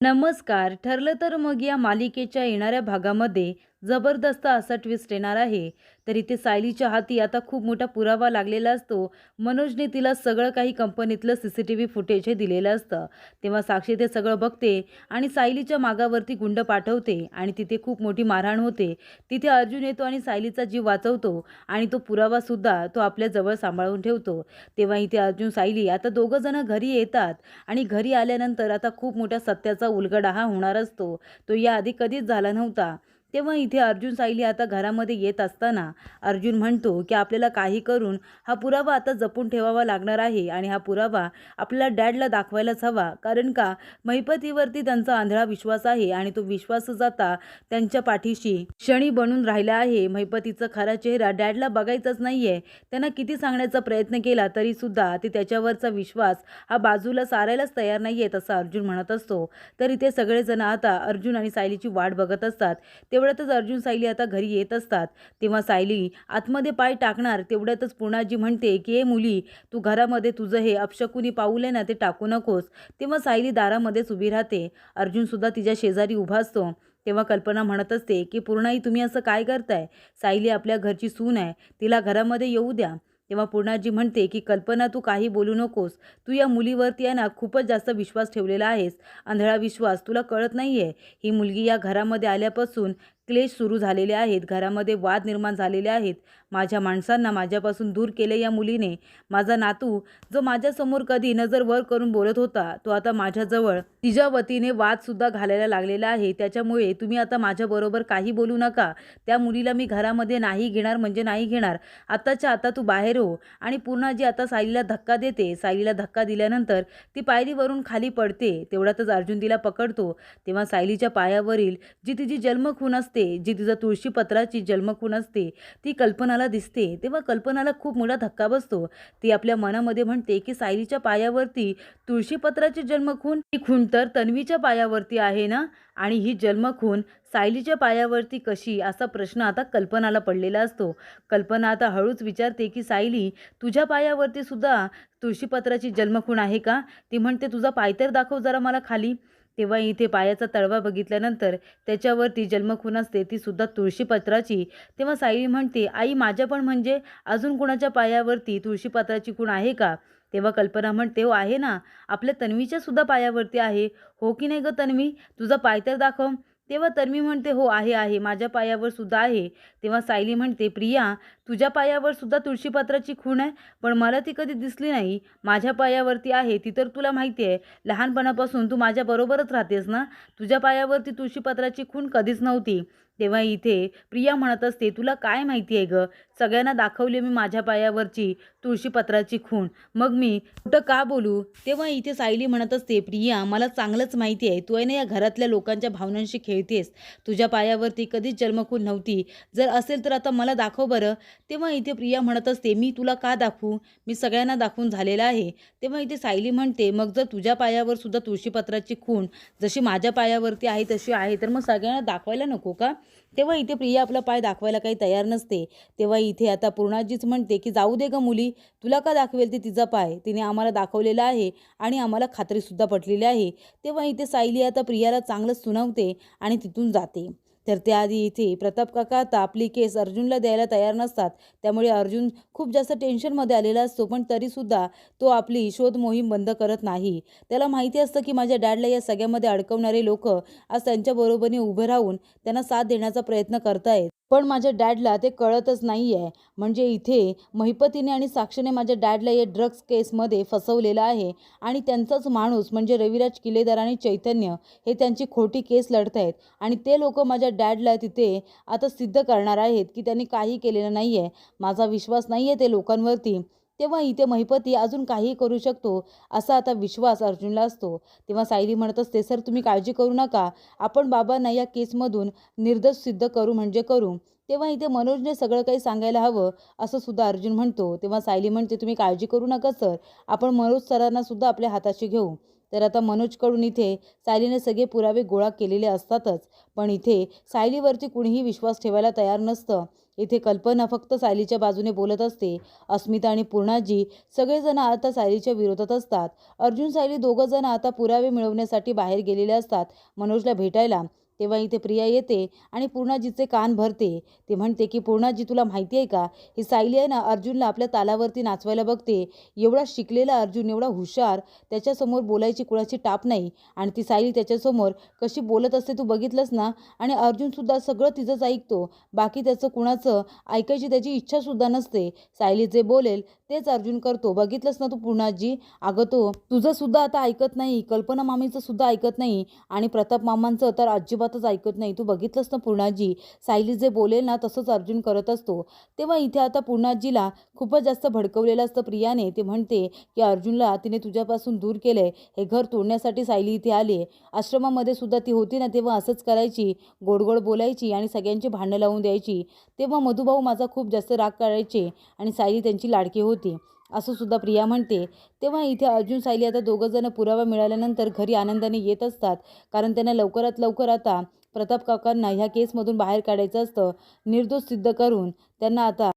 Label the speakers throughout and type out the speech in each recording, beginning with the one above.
Speaker 1: नमस्कार ठरलं तर मग या मालिकेच्या येणाऱ्या भागामध्ये जबरदस्त असा ट्विस्ट येणार आहे. तर इथे सायलीच्या हाती आता खूप मोठा पुरावा लागलेला असतो. मनोजने तिला सगळं काही कंपनीतलं C C T V footage हे दिलेलं असतं. तेव्हा साक्षी ते सगळं बघते आणि सायलीच्या मागावरती गुंड पाठवते आणि तिथे खूप मोठी मारहाण होते. तिथे अर्जुन येतो आणि सायलीचा जीव वाचवतो आणि तो पुरावासुद्धा तो आपल्या जवळ सांभाळून ठेवतो. तेव्हा इथे अर्जुन सायली आता दोघं जण घरी येतात आणि घरी आल्यानंतर आता खूप मोठ्या सत्याचा उलगडा हा होणार असतो. तो याआधी कधीच झाला नव्हता. तेव्हा इथे अर्जुन सायली आता घरामध्ये येत असताना अर्जुन म्हणतो की आपल्याला काही करून हा पुरावा आता जपून ठेवावा लागणार आहे आणि हा पुरावा आपल्याला डॅडला दाखवायलाच हवा. कारण का? महिपतीवरती त्यांचा आंधळा विश्वास आहे आणि तो विश्वासच जाता त्यांच्या पाठीशी क्षणी बनून राहिला आहे. महिपतीचा खरा चेहरा डॅडला बघायचाच नाही आहे त्यांना किती सांगण्याचा प्रयत्न केला तरीसुद्धा ते त्याच्यावरचा विश्वास हा बाजूला सारायलाच तयार नाही आहेत असं अर्जुन म्हणत असतो. तर इथे सगळेजण आता अर्जुन आणि सायलीची वाट बघत असतात. तेवढ्यातच अर्जुन सायली आता घरी येत असतात. तेव्हा सायली आतमध्ये पाय टाकणार तेवढ्यातच पूर्णाजी म्हणते की हे मुली तू घरामध्ये तुझं हे अपशकुनी पाऊल आहे ना ते टाकू नकोस. तेव्हा सायली दारामध्येच उभी राहते. अर्जुनसुद्धा तिच्या शेजारी उभा असतो. तेव्हा कल्पना म्हणत असते की पूर्णाई तुम्ही असं काय करताय? सायली आपल्या घरची सून आहे. तिला घरामध्ये येऊ द्या. तेव्हा पूर्णाजी म्हणते की कल्पना तू काही बोलू नकोस. तू या मुलीवरती आहे ना खूपच जास्त विश्वास ठेवलेला आहेस. आंधळा विश्वास तुला कळत नाही आहे ही मुलगी या घरामध्ये आल्यापासून क्लेश सुरू झालेले आहेत. घरामध्ये वाद निर्माण झालेले आहेत. माझ्या माणसांना माझ्यापासून दूर केले या मुलीने. माझा नातू जो माझ्यासमोर कधी नजर वर करून बोलत होता तो आता माझ्याजवळ तिच्या वतीने वादसुद्धा घालायला लागलेला आहे. त्याच्यामुळे तुम्ही आता माझ्याबरोबर काही बोलू नका. त्या मुलीला मी घरामध्ये नाही घेणार म्हणजे नाही घेणार. आत्ताच्या आता तू बाहेर हो. आणि पूर्ण जी आता सायलीला धक्का देते साईलीला धक्का दिल्यानंतर ती पायरीवरून खाली पडते. तेवढ्यातच अर्जुन तिला पकडतो. तेव्हा सायलीच्या पायावरील जी तिची जन्मखून असते जी तिचा तुळशीपत्राची जन्मखूण असते ती कल्पनाला दिसते. तेव्हा कल्पनाला खूप मोठा धक्का बसतो. ती आपल्या मनामध्ये म्हणते की सायलीच्या पायावरती तुळशीपत्राची जन्मखून ही खूण तर तन्वीच्या पायावरती आहे ना? आणि ही जन्मखून सायलीच्या पायावरती कशी? असा प्रश्न आता कल्पनाला पडलेला असतो. कल्पना आता हळूच विचारते की सायली तुझ्या पायावरती सुद्धा तुळशीपत्राची जन्मखूण आहे का? ती म्हणते तुझा पाय तर दाखव जरा मला खाली. तेव्हा इथे पायाचा तळवा बघितल्यानंतर त्याच्यावरती जन्मखून असते ती सुद्धा तुळशीपत्राची तेव्हा सायली म्हणते आई माझ्या पण म्हणजे अजून कुणाच्या पायावरती तुळशीपत्राची खूण आहे का? तेव्हा कल्पना म्हणते हो आहे ना. आपल्या तन्वीच्या सुद्धा पायावरती आहे. हो की नाही गं तन्वी? तुझा पाय तर दाखव. तेव्हा तन्वी म्हणते हो आहे आहे माझ्या पायावर सुद्धा आहे. तेव्हा सायली म्हणते प्रिया तुझ्या पायावर सुद्धा तुळशीपत्राची खूण आहे पण मला ती कधी दिसली नाही. माझ्या पायावरती आहे ती तर तुला माहिती आहे. लहानपणापासून तू माझ्याबरोबरच राहतेस ना? तुझ्या पायावरती तुळशीपत्राची खूण कधीच नव्हती. तेव्हा इथे प्रिया म्हणत असते तुला काय माहिती आहे गं? सगळ्यांना दाखवली मी माझ्या पायावरची तुळशीपत्राची खूण. मग मी कुठं का बोलू? तेव्हा इथे सायली म्हणत असते प्रिया मला चांगलंच माहिती आहे. तू आहे ना या घरातल्या लोकांच्या भावनांशी खेळतेस. तुझ्या पायावरती कधीच जन्मखून नव्हती. जर असेल तर आता मला दाखव बरं. तेव्हा इथे प्रिया म्हणत असते मी तुला का दाखवू? मी सगळ्यांना दाखवून झालेला आहे. तेव्हा इथे सायली म्हणते मग जर तुझ्या पायावर सुद्धा तुळशीपत्राची खूण जशी माझ्या पायावरती आहे तशी आहे तर मग सगळ्यांना दाखवायला नको का? तेव्हा इथे प्रिया आपला पाय दाखवायला काही तयार नसते. तेव्हा इथे आता पूर्णाजीच म्हणते की जाऊ दे ग मुली तुला का दाखवेल ती तिचा पाय? तिने आम्हाला दाखवलेला आहे आणि आम्हाला खात्रीसुद्धा पटलेली आहे. तेव्हा इथे सायली आता प्रियाला चांगलंच सुनावते आणि तिथून जाते. तर त्याआधी इथे प्रताप काका आता आपली केस अर्जुनला द्यायला तयार नसतात. त्यामुळे अर्जुन खूप जास्त टेन्शनमध्ये आलेला असतो पण तरीसुद्धा तो आपली शोध मोहीम बंद करत नाही. त्याला माहिती असतं की माझ्या डॅडला या सगळ्यामध्ये अडकवणारे लोक आज त्यांच्याबरोबरीने उभे राहून त्यांना साथ देण्याचा प्रयत्न करतायत. पण माझ्या डॅडला ते कळतच नाही आहे म्हणजे इथे महिपतीने आणि साक्षीने माझ्या डॅडला या ड्रग्ज केसमध्ये फसवलेलं आहे आणि त्यांचाच माणूस म्हणजे रविराज किल्लेदार आणि चैतन्य हे त्यांची खोटी केस लढत आहेत आणि ते लोक माझ्या डॅडला तिथे आता सिद्ध करणार आहेत की त्यांनी काही केलेलं नाही आहे माझा विश्वास नाही आहे ते लोकांवरती. तेव्हा इथे महिपती अजून काही करू शकतो असा आता विश्वास अर्जुनला असतो. तेव्हा सायली म्हणत असते सर तुम्ही काळजी करू नका. आपण बाबांना या केसमधून निर्दोष सिद्ध करू म्हणजे करू. तेव्हा इथे मनोजने सगळं काही सांगायला हवं असं सुद्धा अर्जुन म्हणतो. तेव्हा सायली म्हणते तुम्ही काळजी करू नका सर. आपण मनोज सरांना सुद्धा आपल्या हाताशी घेऊ. तर आता मनोजकडून इथे सायलीने सगळे पुरावे गोळा केलेले असतातच. पण इथे सायलीवरती कुणीही विश्वास ठेवायला तयार नसतं. इथे कल्पना फक्त सायलीच्या बाजूने बोलत असते. अस्मिता आणि पूर्णाजी सगळेजण आता सायलीच्या विरोधात असतात. अर्जुन सायली दोघंजण आता पुरावे मिळवण्यासाठी बाहेर गेलेले असतात. मनोजला भेटायला तेव्हा इथे प्रिया येते आणि पूर्णाजीचे कान भरते. ते म्हणते की पूर्णाजी तुला माहिती आहे का? ही सायली आहे ना अर्जुनला आपल्या तालावरती नाचवायला बघते. एवढा शिकलेला अर्जुन एवढा हुशार त्याच्यासमोर बोलायची कुणाची टाप नाही. आणि ती सायली त्याच्यासमोर कशी बोलत असते तू बघितलंस ना? आणि अर्जुनसुद्धा सगळं तिचंच ऐकतो. बाकी त्याचं कुणाचं ऐकायची त्याची इच्छासुद्धा नसते. सायली जे बोलेल तेच अर्जुन करतो. बघितलंस ना तू पूर्णाजी? अगं तो तुझंसुद्धा आता ऐकत नाही कल्पना मामीचं सुद्धा ऐकत नाही आणि प्रताप मामांचं तर अजिबातच ऐकत नाही. तू बघितलंस ना पूर्णाजी? सायली जे बोलेल ना तसंच अर्जुन करत असतो. तेव्हा इथे आता पूर्णाजीला खूपच जास्त भडकवलेलं असतं प्रियाने. ते म्हणते की अर्जुनला तिने तुझ्यापासून दूर केलंय. हे घर तोडण्यासाठी सायली इथे आली आश्रमामध्ये सुद्धा ती होती ना तेव्हा असंच करायची. गोडगोड बोलायची आणि सगळ्यांची भांडणं लावून द्यायची. तेव्हा मधुभाऊ माझा खूप जास्त राग काढायचे आणि सायली त्यांची लाडकी होती. असं सुद्धा प्रिया म्हणते. तेव्हा इथे अर्जुन सायली आता दोघं जण पुरावा मिळाल्यानंतर घरी आनंदाने येत असतात. कारण त्यांना लवकरात लवकर आता प्रताप काकांना ह्या केसमधून बाहेर काढायचं असतं. निर्दोष सिद्ध करून त्यांना आता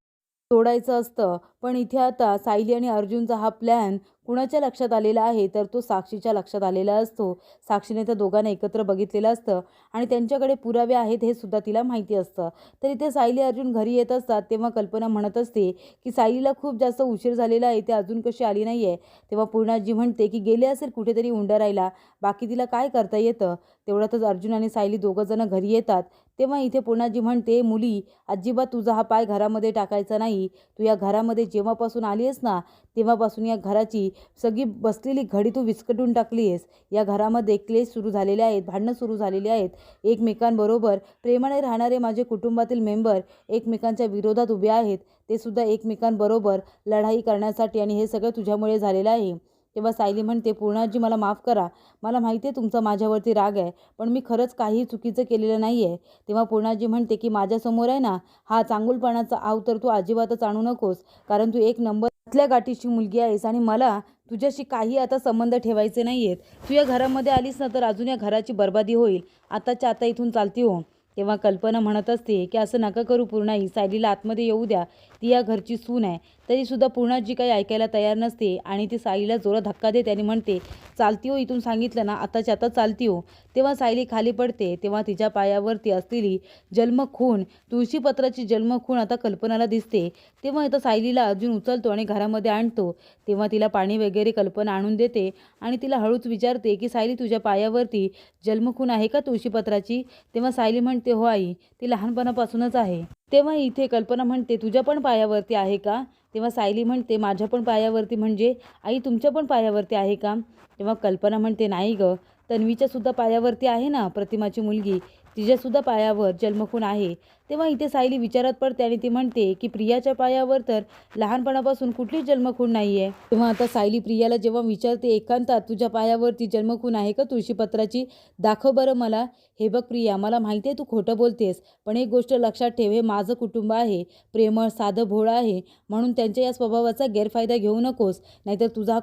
Speaker 1: सोडायचं असतं. पण इथे आता सायली आणि अर्जुनचा हा प्लॅन कुणाच्या लक्षात आलेला आहे? तर तो साक्षीच्या लक्षात आलेला असतो. साक्षीने त्या दोघांना एकत्र बघितलेलं असतं आणि त्यांच्याकडे पुरावे आहेत हे सुद्धा तिला माहिती असतं. तर इथे सायली अर्जुन घरी येत असतात तेव्हा कल्पना म्हणत असते की सायलीला खूप जास्त उशीर झालेला आहे ते अजून कशी आली नाही आहे तेव्हा पूर्णाजी म्हणते की गेले असेल कुठेतरी उंडा राहिला. बाकी तिला काय करता येतं? तेवढ्यातच अर्जुन आणि सायली दोघंजणं घरी येतात. तेव्हा इथे पूर्णाजी म्हणते मुली अजिबात तुझा हा पाय घरामध्ये टाकायचा नाही. तू या घरामध्ये जेव्हापासून आली आहेस ना तेव्हापासून या घराची सगळी बसलेली घडी तू विस्कटून टाकली आहेस या घरामध्ये क्लेश सुरू झालेले आहेत भांडणं सुरू झालेली आहेत. एकमेकांबरोबर प्रेमाने राहणारे माझे कुटुंबातील मेंबर एकमेकांच्या विरोधात उभे आहेत. ते सुद्धा एकमेकांबरोबर लढाई करण्यासाठी आणि हे सगळं तुझ्यामुळे झालेलं आहे. तेव्हा सायली म्हणते पूर्णाजी मला माफ करा. मला माहिती आहे तुमचा माझ्यावरती राग आहे पण मी खरंच काही चुकीचं केलेलं नाही आहे तेव्हा पूर्णाजी म्हणते की माझ्यासमोर आहे ना हा चांगुलपणाचा आव तर तू अजिबातच आणू नकोस कारण तू एक नंबर आतल्या गाठीची मुलगी आहेस आणि मला तुझ्याशी काही आता संबंध ठेवायचे नाही आहेत तू या घरामध्ये आलीस ना तर अजून या घराची बर्बादी होईल. आताच्या आता इथून चालती हो. तेव्हा कल्पना म्हणत असते की असं नका करू पूर्णाई सायलीला आतमध्ये येऊ द्या. ती या घरची सून आहे. तरीसुद्धा पूर्णाजी काही ऐकायला तयार नसते आणि ती साईला जोरात धक्का देते आणि म्हणते चालती हो इथून सांगितलं ना आताच्या आता चालती हो तेव्हा सायली खाली पडते तेव्हा तिच्या पायावरती असलेली जन्मखून तुळशीपत्राची जन्मखून आता कल्पनाला दिसते. तेव्हा आता सायलीला अर्जुन उचलतो आणि घरामध्ये आणतो. तेव्हा तिला पाणी वगैरे कल्पना आणून देते आणि तिला हळूच विचारते की सायली तुझ्या पायावरती जन्मखून आहे का तुळशीपत्राची? तेव्हा सायली म्हणते हो आई ती लहानपणापासूनच आहे. तेव्हा इथे कल्पना म्हणते तुझ्या पण पायावरती आहे का? तेव्हा सायली म्हणते माझ्या पण पायावरती म्हणजे आई तुमच्या पण पायावरती आहे का? तेव्हा कल्पना म्हणते नाही गं तन्वीच्या सुद्धा पायावरती आहे ना प्रतिमाची मुलगी. तिच्यासुद्धा पायावर जन्मखून आहे. तेव्हा इथे सायली विचारात पडते आणि ती म्हणते की प्रियाच्या पायावर तर लहानपणापासून कुठलीच जन्मखून नाही आहे तेव्हा आता सायली प्रियाला जेव्हा विचारते एकांतात तुझ्या पायावरती जन्मखून आहे का तुळशीपत्राची? दाखव बरं मला. हे बघ प्रिया मला माहिती आहे तू खोटं बोलतेस पण एक गोष्ट लक्षात ठेव हे माझं कुटुंब आहे. प्रेमळ साधं भोळं आहे म्हणून त्यांच्या या स्वभावाचा गैरफायदा घेऊ नकोस. नाहीतर तुझा हा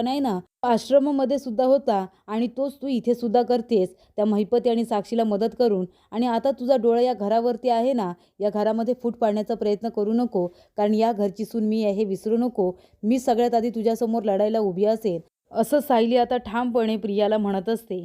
Speaker 1: आहे ना आश्रमामध्ये सुद्धा होता आणि तोच तू इथे सुद्धा करतेस. त्या महिपती आणि साक्षीला मदत कर करून आणि आता तुझा डोळा या घरावरती आहे ना या घरामध्ये फूट पाडण्याचा प्रयत्न करू नको कारण या घरची सून मी आहे हे विसरू नको. मी सगळ्यात आधी तुझ्यासमोर लढायला उभी असेल असं सायली आता ठामपणे प्रियाला म्हणत असते.